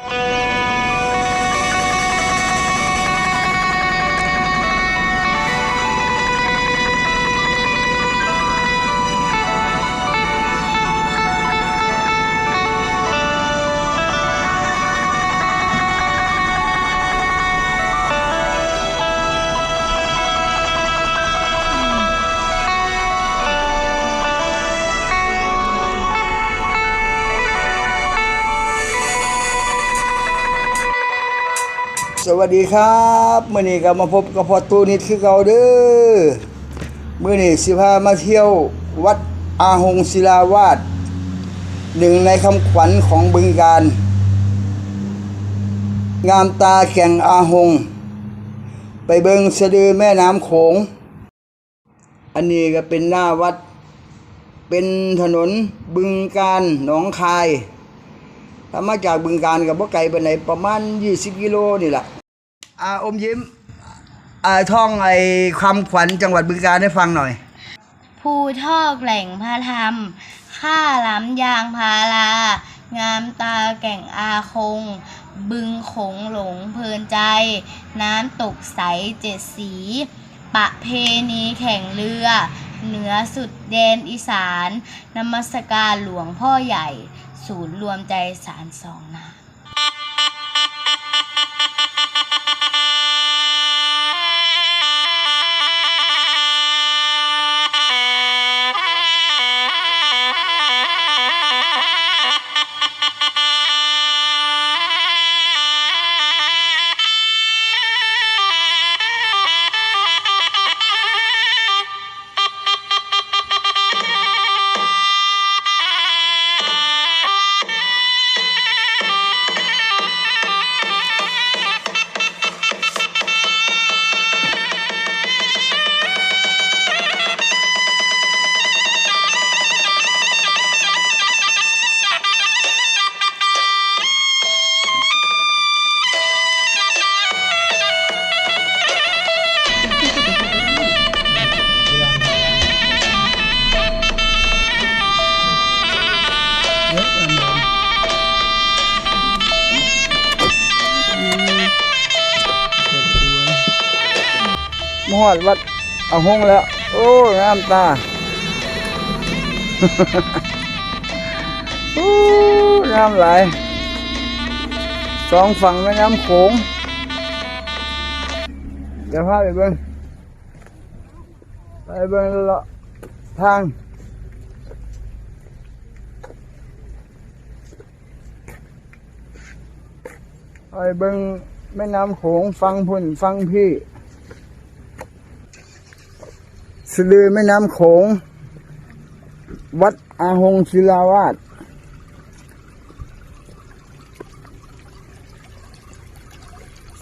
you. สวัสดีครับมื่อนี้ก็มาพบกับพ่อตูนิดคือเก่าเด้อมื่อนี้สิพามาเที่ยววัดอาหงศิลาวาสหนึ่งในคำขวัญของบึงการ งามตาแก่งอาหง ไปเบิงสะดือแม่น้ำโขง อันนี้ก็เป็นหน้าวัด เป็นถนนบึงการหนองคาย มาจากบึงการกับบ่ไกลไปไหนประมาณ 20 กิโลนี่แหละอาอมยิ้มอาท่องไอ้ความขวัญจังหวัดบึงการให้ฟังหน่อยภูทอกแหล่งพระธรรม ข้าล้ำยางพารา งามตาแก่งอาคง บึงโขงหลงเพลินใจ น้ำตกใสเจ็ดสีประเพณีแข่งเรือ เหนือสุดแดนอีสานนมัสการหลวงพ่อใหญ่ ศูนย์รวมใจสารสองนา ดวัดอาหงแล้ว โอ้งามตาโอ้งามหลายสองฝั่งแม่น้ำโขงเดี๋ยวพาไปเบิ่งไปเบิ่งละทางไปเบิ่งแม่น้ำโขงฟังพุ่นฟังพี่ สะดือแม่น้ำโขง วัดอาหงศิลาวาส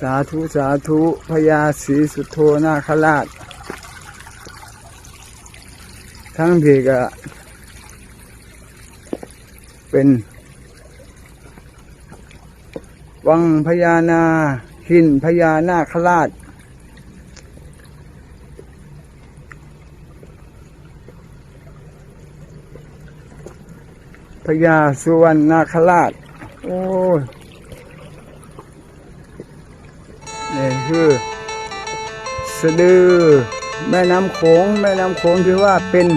สาธุ สาธุพญาศรีสุโธนาคราช ทั้งที่ก็เป็น วังพญานาหินพญานาคราช พญาสุวรรณนาคราช โอ้ยนี่คือสะดือแม่น้ำโขงแม่น้ำโขงที่ว่าเป็น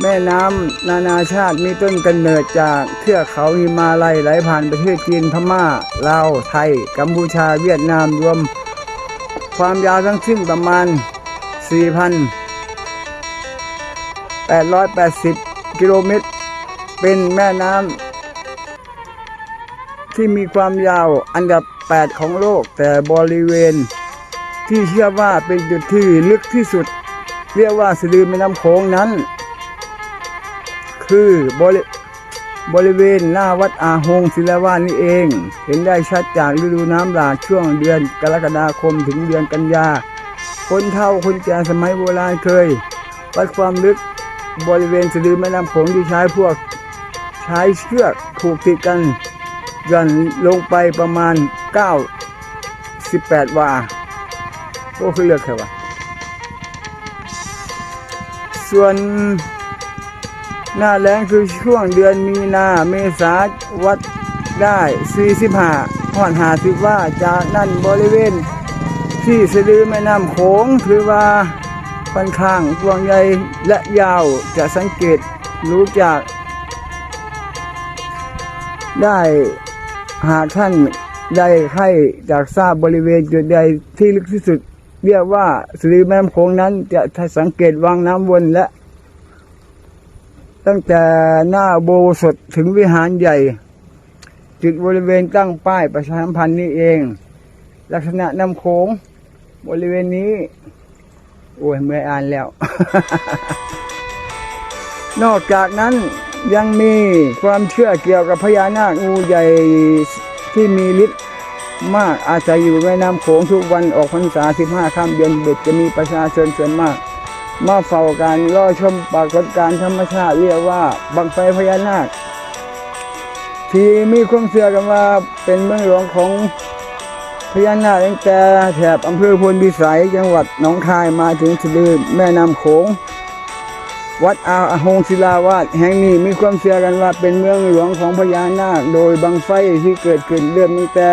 แม่น้ำนานาชาติมีต้นกำเนิดจากเทือกเขาหิมาลัยไหลผ่านประเทศจีนพม่าลาวไทย กัมพูชาเวียดนามรวม ความยาวทั้งสิ้นประมาณ 4,880 กิโลเมตร เป็นแม่น้ำที่มีความยาวอันดับ 8 ของโลก แต่บริเวณ ที่เชื่อว่าเป็นจุดที่ลึกที่สุด เรียกว่าสะดือแม่น้ำโขงนั้น คือบริบริเวณหน้าวัดอาหงศิลาวานี่เอง เห็นได้ชัดจากฤดูน้ำหลากช่วงเดือนกรกฎาคมถึงเดือนกันยา คนเฒ่าคนแก่สมัยโบราณเคย วัดความลึกบริเวณสะดือแม่น้ำโขงที่ใช้พวก ใช้เชือกผูกติดกันย่อนลงไปประมาณ 9 18 วาก็คือเลือกแค่ว่าส่วนหน้าแล้งคือช่วงเดือนมีนาเมษาวัดได้45หอด50ว่าจากนั้นบริเวณ ที่สะดือแม่น้ำโขงถือว่าค่อนข้างกว้างใหญ่และยาวจะสังเกตรู้จาก ได้หากท่านได้ไข้จากทราบบริเวณจุดใดที่ลึกที่สุด เรียกว่าสะดือแม่น้ำโขงนั้น จะสังเกตวังน้ำวนและ ตั้งแต่หน้าโบสถถึงวิหารใหญ่ จุดบริเวณตั้งป้ายประชาสัมพันธ์นี้เอง ลักษณะน้ำโขงบริเวณนี้ โอ้ยเมื่ออ่านแล้ว นอกจากนั้น ยังมีความเชื่อเกี่ยวกับพญานาคงูใหญ่ที่มีฤทธิ์มากอาศัยอยู่แม่น้ำโขงทุกวันออกพรรษา 15ค่ำเดือนเบ็ดจะมีประชาชนส่วนมาก มาเฝ้าการรอชมปรากฏการธรรมชาติเรียกว่าบังไฟพญานาค ที่มีความเชื่อกันว่าเป็นเมืองหลวงของพญานาคตั้งแต่แถบอำเภอพลพิสัยจังหวัดหนองคายมาถึงสะดือแม่น้ำโขง วัดอาหงศิลาวาสแห่งนี้มีความเชื่อกันว่าเป็นเมืองหลวงของพญานาค โดยบังไฟที่เกิดขึ้นเริ่มตั้งแต่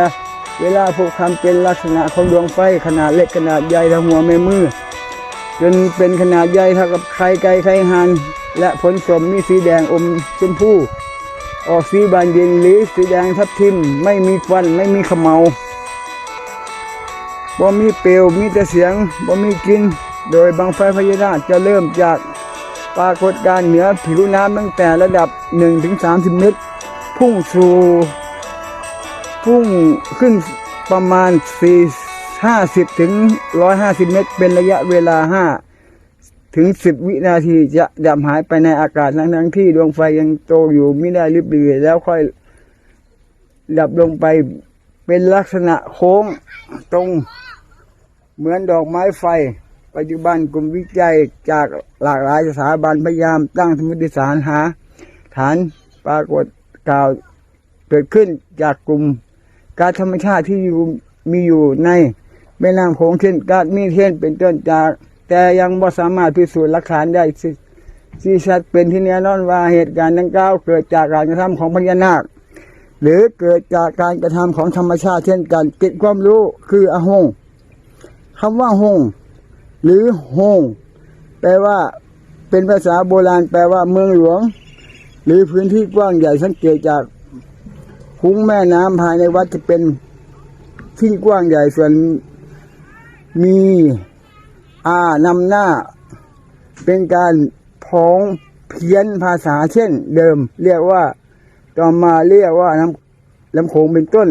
เวลาพวกคำเป็นลักษณะของดวงไฟขนาดเล็กขนาดใหญ่เท่าหัวแม่มือจนเป็นขนาดใหญ่เท่ากับไข่ไก่ไข่หันและผลสมมีสีแดงอมชมพูออกสีบานเย็นหรือสีแดงทับทิมไม่มีควันไม่มีขมเมาบ่มีเปลวมีแต่เสียงบ่มีกิน โดยบังไฟพญานาคจะเริ่มจาก ปรากฏการณ์เหนือผิวน้ำตั้งแต่ระดับ 1-30 เมตร พุ่งสู่พุ่งขึ้นประมาณ 4 50 ถึง 150 เมตร เป็นระยะเวลา 5 ถึง 10 วินาทีจะดับหายไปในอากาศทั้งทั้งที่ดวงไฟยังโตอยู่ไม่ได้ริบเรือแล้วค่อยดับลงไปเป็นลักษณะโค้งตรงเหมือนดอกไม้ไฟ ปัจจุบันกลุ่มวิจัยจากหลากหลายสถาบันพยายามตั้งสมมติฐานหา ฐานปรากฏกล่าวเกิดขึ้นจากกลุ่มการธรรมชาติที่อยู่มีอยู่ในแม่น้ำโขงเช่นก๊าซมีเทนเป็นต้นจาก แต่ยังบ่สามารถพิสูจน์หลักฐานได้สิที่ชัดเป็นที่แน่นอนว่าเหตุการณ์ดังกล่าวเกิดจากการกระทำของพญานาค หรือเกิดจากการกระทำของธรรมชาติเช่นกันเก็บความรู้คืออหงคำว่าหง หรือโฮงแปลว่าเป็นภาษาโบราณ แปลว่าเมืองหลวง หรือพื้นที่กว้างใหญ่สังเกตจากคุ้งแม่น้ำภายในวัดจะเป็นที่กว้างใหญ่ส่วนมีอานำหน้า เป็นการพ้องเพี้ยนภาษาเช่นเดิม เรียกว่าต่อมาเรียกว่าน้ำลำโขงเป็นต้น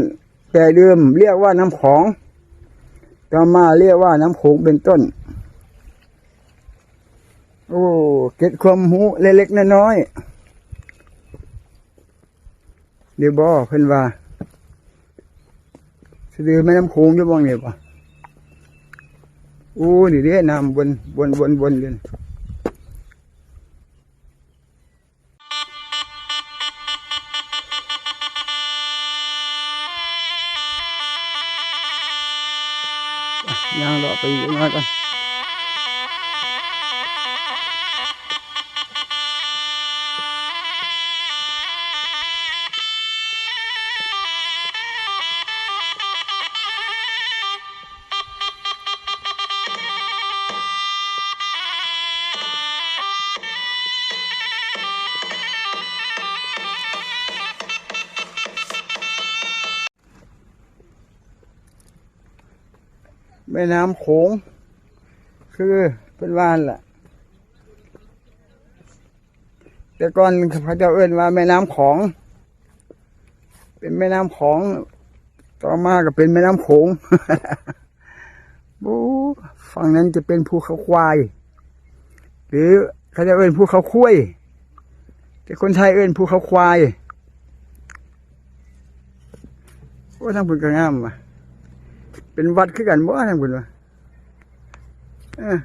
แต่เดิมเรียกว่าน้ำของ ต่อมาเรียกว่าน้ำโขงเป็นต้น โอ้เก็ดความหูเล็กๆน้อยๆเดี๋ยวบอเพิ่นว่าสะดือแม่น้ำโขงจะบ้องเนี่ยปะโอ้นี่เด้น้ำบนบนบนบนเลยยางเลาะไปอีกหน้อยกัน แม่น้ำโขง คือเป็นว่านแหละแต่ก่อนเขาจะเอื้นว่าแม่น้ำของ เป็นแม่น้ำของ ต่อมาก็เป็นแม่น้ำโขงบูฝั่งนั้นจะเป็นภูเขาควาย หรือเขาจะเอื้นภูเขาคุ้ยแต่คนไทยเอื้นภูเขาควายโอ้ทั้งปุ่นก็งามว่ะ เป็นวัดคือกันบ่ทั้งพุ่นวะเออ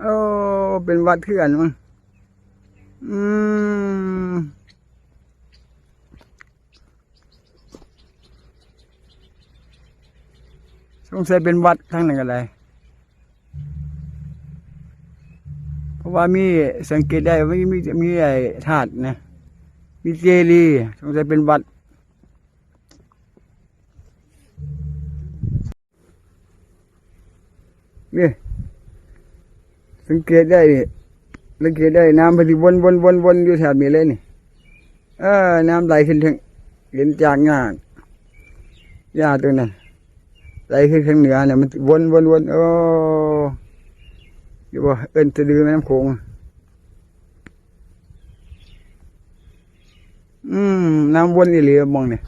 โอ้เป็นวัดคือกันมั้งอืมสงสัยเป็นวัดทั้งนั้นกันเลยเพราะว่ามีสังเกตได้ว่ามีมีมีไอ้ธาตุนะ มีเจดีย์สงสัยเป็นวัด นี่สังเกตได้นี่สังเกตได้น้ำมันสิวนวนวนวนอยู่แถบนี้เลยนี่เออน้ำไหลขึ้นทางเห็นจากงานหญ้าตรงนั้นไหลขึ้นข้างเหนือเนี่ยมันวนวนวนโอ้ยว่าเอินสะดือแม่น้ำโขงอืมน้ำวนอีเหลีมองเนี่ย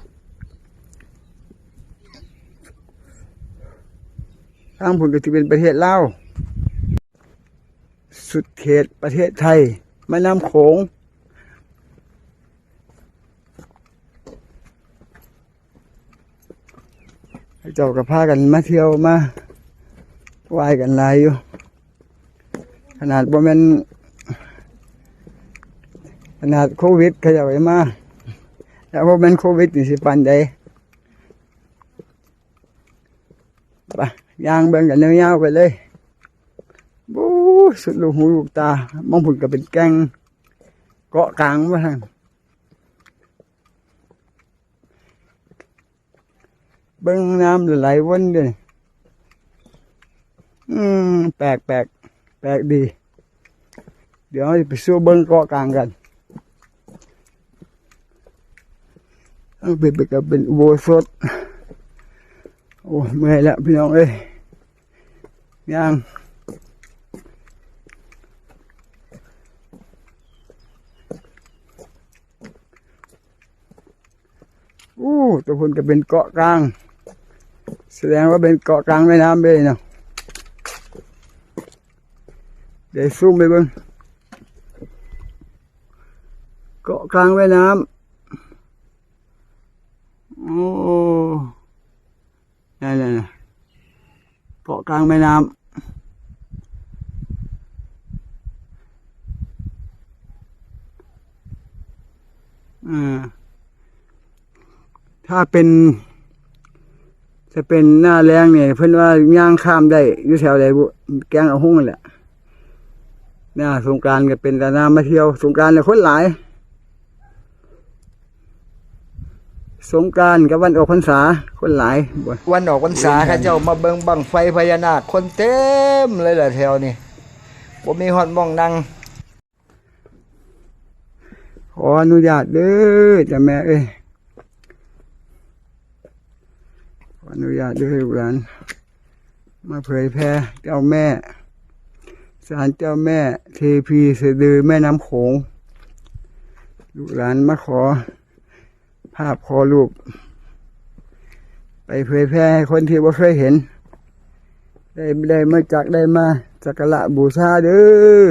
ทางผลก็จะเป็นประเทศลาวสุดเขตประเทศไทยแม่น้ำโขงเจ้ากับพากันมาเที่ยวมาไหว้กันลายอยู่ ขนาดบ่แม่นขนาดโควิดเขาจะไปมาแต่บ่แม่นโควิดนี่สิปานใดไป ยางเบิ่งกันยาวๆไปเลยบู๊สุดลูกหูลูกตามองผุนก็เป็นแกงเกาะกลางว่าทางเบิ้งน้ำไหลวนเลยอืมแปลกแปลกแปลกดี เดี๋ยวไปสู้เบิ้งเกาะกลางกันเอาไปไปกับเป็นอุโบสถ โอ้เมื่อยแล้วพี่น้องเอ้ยย่างอู้ตัวคนก็เป็นเกาะกลาง แสดงว่าเป็นเกาะกลางแม่น้ำเลยเนาะเดี๋ยวซูมไปเบิ่งเกาะกลางแม่น้ำโอ้ นั่นแหละเกาะกลางแม่น้ำอ่าถ้าเป็นจะเป็นหน้าแรงเนี่ยเพิ่อนว่าย่างข้ามได้อยู่แถวใดบุแกงเอาหุ้งแหละหน้าสงกรารก็เป็นแต่น้ำมาเที่ยวสงการเนี่ยคนหลาย สงกรารกับวันออกพรรษาคนหลายบ่วันออกพรรษาข้าเจ้ามาเบิ่งบังไฟพญานาคคนเต็มเลยแหละแถวนี้บ่มีฮอดหมองนั่งขออนุญาตเด้อจ้ะแม่เอ้ยขออนุญาตเด้อลูกหลานมาเผยแพร่เจ้าแม่ศาลเจ้าแม่เทพีสะดือแม่น้ำโขงลูกหลานมาขอ ภาพขอรูป ไปเผยแพร่ให้คนที่บ่เคยเห็น ได้ได้มาจากได้มาสักการะบูชาเด้อ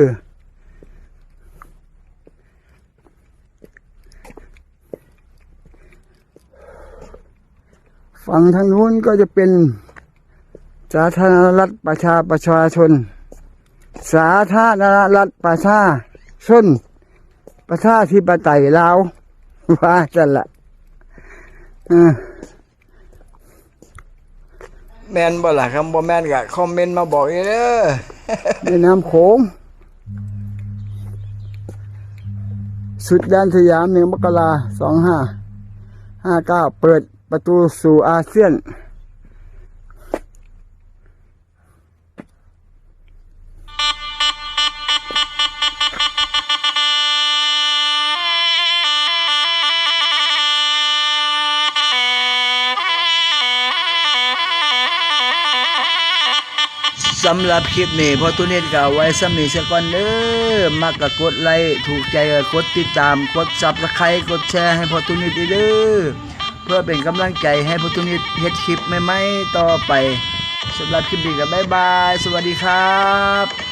ฝั่งทางนู้นก็จะเป็นสาธารณรัฐประชาประชาชน สาธารณรัฐประชาชนประชาธิปไตยลาวว่าจันละ อ่าแม่นบ่ล่ะคำบ่แม่นก็คอมเมนต์มาบอกอีกเด้อแม่น้ำโขงสุดแดนสยามหนึ่งมกราสองห้าห้าเก้าเปิดประตูสู่อาเซียน สำหรับคลิปนี้พอตุนิดกับไว้สำนีซะก่อนเด้อมักกกดไลค์ถูกใจก็กดติดตามกดซับสไครต์กดแชร์ให้พอตุนิดเด้อเพื่อเป็นกำลังใจให้พอตุนิดเฮ็ดคลิปใหม่ๆต่อไปสำหรับคลิปนี้ก็บ๊ายบาย สวัสดีครับ